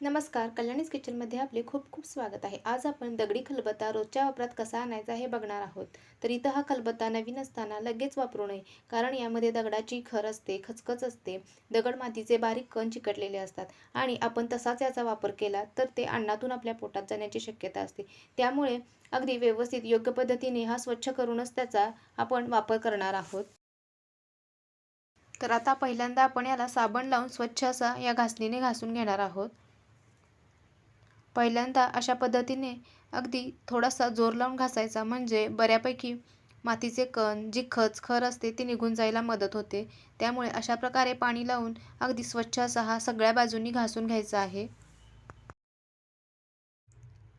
नमस्कार कल्याणीज किचनमध्ये आपले खूप खूप स्वागत आहे. आज आपण दगडी खलबत्ता रोजच्या वापरात कसा आणायचा हे बघणार आहोत. तर इथं हा खलबत्ता नवीन असताना लगेच वापरू नये कारण यामध्ये दगडाची खर असते खचखच असते दगड मातीचे बारीक कण चिकटलेले असतात आणि आपण तसाच याचा वापर केला तर ते अन्नातून आपल्या पोटात जाण्याची शक्यता असते. त्यामुळे अगदी व्यवस्थित योग्य पद्धतीने हा स्वच्छ करूनच त्याचा आपण वापर करणार आहोत. तर आता पहिल्यांदा आपण याला साबण लावून स्वच्छ असा या घासणीने घासून घेणार आहोत. पहिल्यांदा अशा पद्धतीने अगदी थोडासा जोर लावून घासायचा. म्हणजे बऱ्यापैकी मातीचे कण जी खच खर असते ती निघून जायला मदत होते. त्यामुळे अशा प्रकारे पाणी लावून अगदी स्वच्छ असा हा सगळ्या बाजूनी घासून घ्यायचा आहे.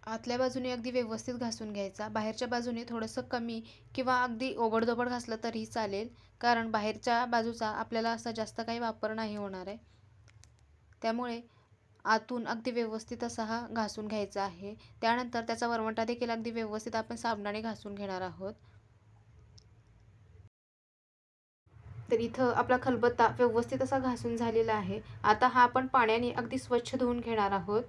आतल्या बाजूने अगदी व्यवस्थित घासून घ्यायचा. बाहेरच्या बाजूने थोडंसं कमी किंवा अगदी ओबडधोबड घासलं तरीही चालेल. कारण बाहेरच्या बाजूचा आपल्याला असा जास्त काही वापर नाही होणार आहे. त्यामुळे आतून अगदी व्यवस्थित असा हा घासून घ्यायचा आहे. त्यानंतर त्याचा वरवंटा देखील अगदी व्यवस्थित आपण साबणाने घासून घेणार आहोत. तर इथं आपला खलबत्ता व्यवस्थित असा घासून झालेला आहे. आता हा आपण पाण्याने अगदी स्वच्छ धुवून घेणार आहोत.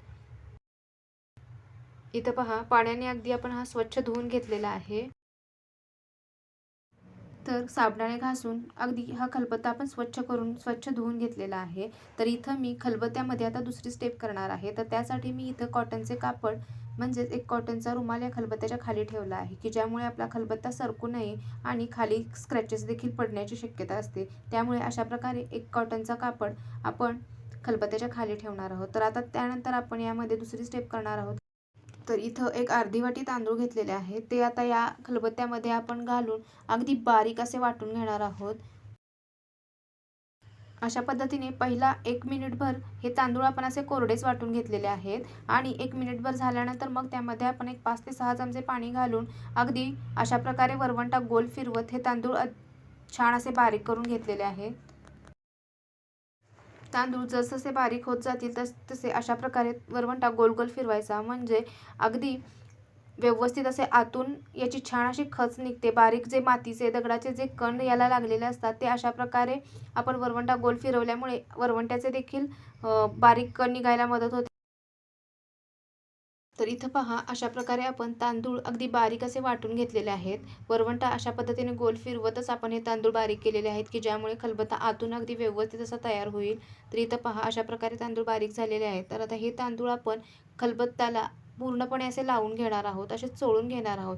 इथं पहा पाण्याने अगदी आपण हा स्वच्छ धुवून घेतलेला आहे. तर साबणाने घासून अगदी हा खलबत्ता आपण स्वच्छ करून स्वच्छ धुवून घेतलेला आहे. तर इथं मी खलबत्त्यामध्ये आता दुसरी स्टेप करणार आहे. तर त्यासाठी मी इथं कॉटनचे कापड म्हणजेच एक कॉटनचा रुमाल या खलबत्त्याच्या खाली ठेवला आहे की ज्यामुळे आपला खलबत्ता सरकू नये आणि खाली स्क्रॅचेस देखील पडण्याची शक्यता असते. त्यामुळे अशा प्रकारे एक कॉटनचा कापड आपण खलबत्त्याच्या खाली ठेवणार आहोत. तर आता त्यानंतर आपण यामध्ये दुसरी स्टेप करणार आहोत. तर इथं एक अर्धी वाटी तांदूळ घेतलेले आहे. ते आता या खलबत्त्यामध्ये आपण घालून अगदी बारीक असे वाटून घेणार आहोत. अशा पद्धतीने पहिला एक मिनिटभर हे तांदूळ आपण असे कोरडेच वाटून घेतलेले आहेत. आणि एक मिनिटभर झाल्यानंतर मग त्यामध्ये आपण एक पाच ते सहा चमचे पाणी घालून अगदी अशा प्रकारे वरवंटा गोल फिरवत हे तांदूळ छान असे बारीक करून घेतलेले आहेत तांदूळ जसजसे बारीक होत जातील तस तसे अशा प्रकारे वरवंटा गोल गोल फिरवायचा. म्हणजे अगदी व्यवस्थित असे आतून याची छान अशी खच निघते. बारीक जे मातीचे दगडाचे जे कण याला लागलेले असतात ते अशा प्रकारे आपण वरवंटा गोल फिरवल्यामुळे वरवंट्याचे देखील बारीक कण निघायला मदत होते. तर इथं पहा अशा प्रकारे आपण तांदूळ अगदी बारीक असे वाटून घेतलेले आहेत. वरवंटा अशा पद्धतीने गोल फिरवतच आपण हे तांदूळ बारीक केलेले आहेत की ज्यामुळे खलबत्ता आतून अगदी व्यवस्थित असा तयार होईल. तर इथं पहा अशा प्रकारे तांदूळ बारीक झालेले आहेत. तर आता हे तांदूळ आपण खलबत्ताला पूर्णपणे असे लावून घेणार आहोत असे चोळून घेणार आहोत.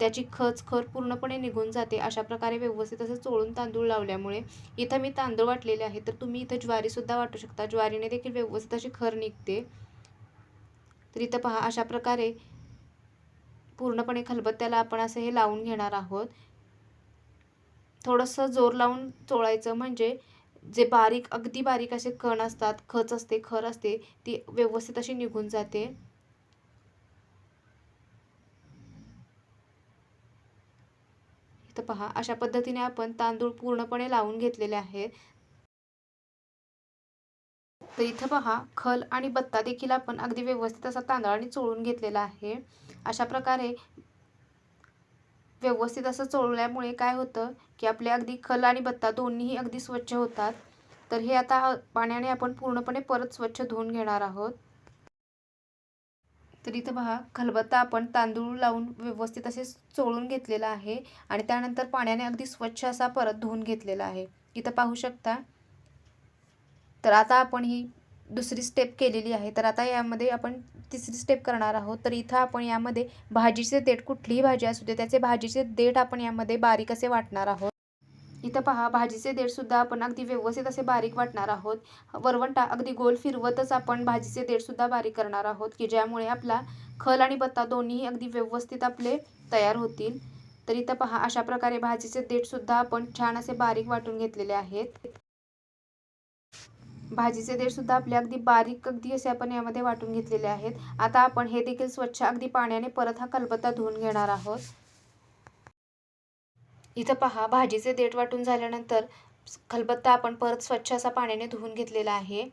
त्याची खच खर पूर्णपणे निघून जाते अशा प्रकारे व्यवस्थित असं चोळून तांदूळ लावल्यामुळे. इथं मी तांदूळ वाटलेले आहे तर तुम्ही इथं ज्वारीसुद्धा वाटू शकता. ज्वारीने देखील व्यवस्थित अशी खर निघते. तर इथं पहा अशा प्रकारे पूर्णपणे खलबत्त्याला आपण असं हे लावून घेणार आहोत. थोडंसं जोर लावून चोळायचं म्हणजे जे बारीक अगदी बारीक असे कण असतात खच असते खर असते ती व्यवस्थित अशी निघून जाते. इथं पहा अशा पद्धतीने आपण तांदूळ पूर्णपणे लावून घेतलेले आहेत. तर इथं पहा खल आणि बत्ता देखील आपण अगदी व्यवस्थित असा तांदळाने चोळून घेतलेला आहे. अशा प्रकारे व्यवस्थित असं चोळल्यामुळे काय होतं की आपले अगदी खल आणि बत्ता दोन्हीही अगदी स्वच्छ होतात. तर हे आता पाण्याने आपण पूर्णपणे परत स्वच्छ धुवून घेणार आहोत. तर इथं पहा खलबत्ता आपण तांदूळ लावून व्यवस्थित असे चोळून घेतलेला आहे आणि त्यानंतर पाण्याने अगदी स्वच्छ असा परत धुवून घेतलेला आहे. इथं पाहू शकता तर आता आपण ही दुसरी स्टेप केलेली आहे. तर आता यामध्ये आपण तिसरी स्टेप करणार आहोत. तर इथं आपण यामध्ये भाजीचे देठ कुठलीही भाजी असू दे त्याचे भाजीचे देठ आपण यामध्ये बारीक असे वाटणार आहोत. इथं पहा भाजीचे देठसुद्धा आपण अगदी व्यवस्थित असे बारीक वाटणार आहोत. वरवंटा अगदी गोल फिरवतच आपण भाजीचे देठसुद्धा बारीक करणार आहोत की ज्यामुळे आपला खल आणि बत्ता दोन्हीही अगदी व्यवस्थित आपले तयार होतील. तर इथं पहा अशा प्रकारे भाजीचे देठसुद्धा आपण छान असे बारीक वाटून घेतलेले आहेत. भाजीचे देठसुद्धा आपले अगदी बारीक अगदी असे आपण यामध्ये वाटून घेतलेले आहेत. आता आपण हे देखील स्वच्छ अगदी पाण्याने परत हा कलबत्ता धुवून घेणार आहोत. इथं पहा भाजीचे देठ वाटून झाल्यानंतर खलबत्ता आपण परत स्वच्छ असा पाण्याने धुवून घेतलेला आहे.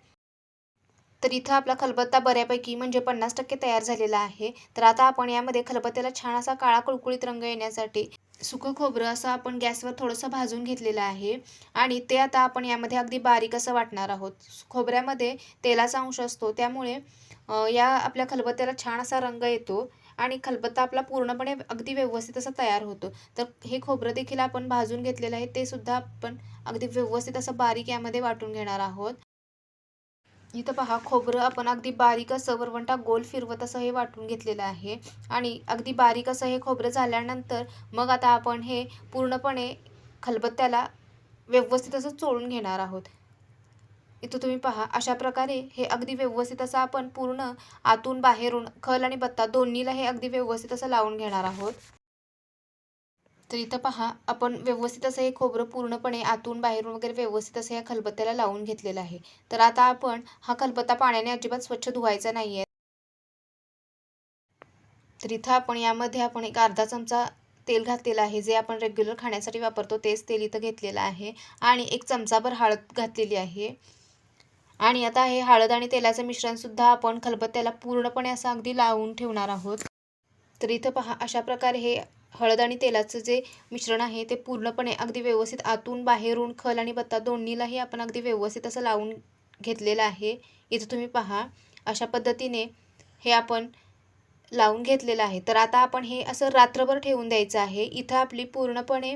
तर इथं आपला खलबत्ता बऱ्यापैकी म्हणजे पन्नास टक्के तयार झालेला आहे. तर आता आपण यामध्ये खलबत्त्याला छान असा काळा कुळकुळीत रंग येण्यासाठी सुकं खोबरं असं आपण गॅसवर थोडंसं भाजून घेतलेलं आहे. आणि ते आता आपण यामध्ये अगदी बारीक असं वाटणार आहोत. खोबऱ्यामध्ये तेलाचा अंश असतो. त्यामुळे या आपल्या खलबत्त्याला छान असा रंग येतो आणि खलबत्ता आपला पूर्णपणे अगदी व्यवस्थित असा तयार होतो. तर हे खोबरं देखील आपण भाजून घेतलेलं आहे. ते सुद्धा आपण अगदी व्यवस्थित असं बारीक यामध्ये वाटून घेणार आहोत. इथं पहा खोबरं आपण अगदी बारीक असं वरवंटा गोल फिरवत असं हे वाटून घेतलेलं आहे. आणि अगदी बारीक असं हे खोबरं झाल्यानंतर मग आता आपण हे पूर्णपणे खलबत्त्याला व्यवस्थित असं चोळून घेणार आहोत. इथं तुम्ही पहा अशा प्रकारे हे अगदी व्यवस्थित असं आपण पूर्ण आतून बाहेरून खल आणि बत्ता दोन्हीला हे अगदी व्यवस्थित असं लावून घेणार आहोत. तर इथं पहा आपण व्यवस्थित असं हे खोबरं पूर्णपणे आतून बाहेरून वगैरे व्यवस्थित असं या खलबत्त्याला लावून घेतलेलं आहे. तर आता आपण हा खलबत्ता पाण्याने अजिबात स्वच्छ धुवायचा नाही आहे तर इथं आपण यामध्ये आपण एक अर्धा चमचा तेल घातलेलं आहे जे आपण रेग्युलर खाण्यासाठी वापरतो तेच तेल इथं घेतलेलं आहे. आणि एक चमचाभर हळद घातलेली आहे. आणि आता हे हळद आणि तेलाचं मिश्रणसुद्धा आपण खलबत्त्याला पूर्णपणे असं अगदी लावून ठेवणार आहोत. तर इथं पहा अशा प्रकारे हे हळद आणि तेलाचं जे मिश्रण आहे ते पूर्णपणे अगदी व्यवस्थित आतून बाहेरून खल आणि बत्ता दोन्हीलाही आपण अगदी व्यवस्थित असं लावून घेतलेलं आहे. इथं तुम्ही पहा अशा पद्धतीने हे आपण लावून घेतलेलं आहे. तर आता आपण हे असं रात्रभर ठेवून द्यायचं आहे. इथं आपली पूर्णपणे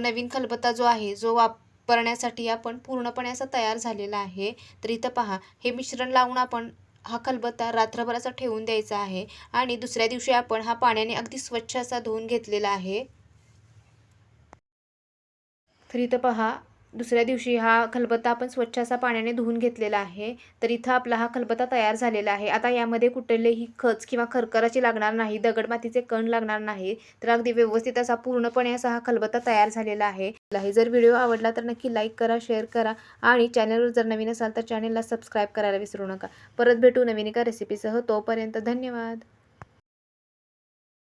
नवीन खलबत्ता जो आहे जो वापरण्यासाठी आपण पूर्णपणे असा तयार झालेला आहे. तर इथं पहा हे मिश्रण लावून आपण हा खलबत्ता रात्रभर असा ठेवून द्यायचा आहे आणि दुसऱ्या दिवशी आपण हा पाण्याने अगदी स्वच्छ असा धुवून घेतलेला आहे. तर इथं पहा दुसऱ्या दिवशी हा खलबत्ता आपण स्वच्छ असा पाण्याने धुवून घेतलेला आहे. तर इथं आपला हा खलबत्ता तयार झालेला आहे. आता यामध्ये कुठलेही खच किंवा खरखराची लागणार नाही दगडमातीचे कण लागणार नाही. तर अगदी व्यवस्थित असा पूर्णपणे असा हा खलबत्ता तयार झालेला आहे. जर व्हिडिओ आवडला तर नक्की लाईक करा शेअर करा आणि चॅनलवर जर नवीन असाल तर चॅनलला सबस्क्राईब करायला विसरू नका. परत भेटू नवीन एका रेसिपीसह तोपर्यंत धन्यवाद.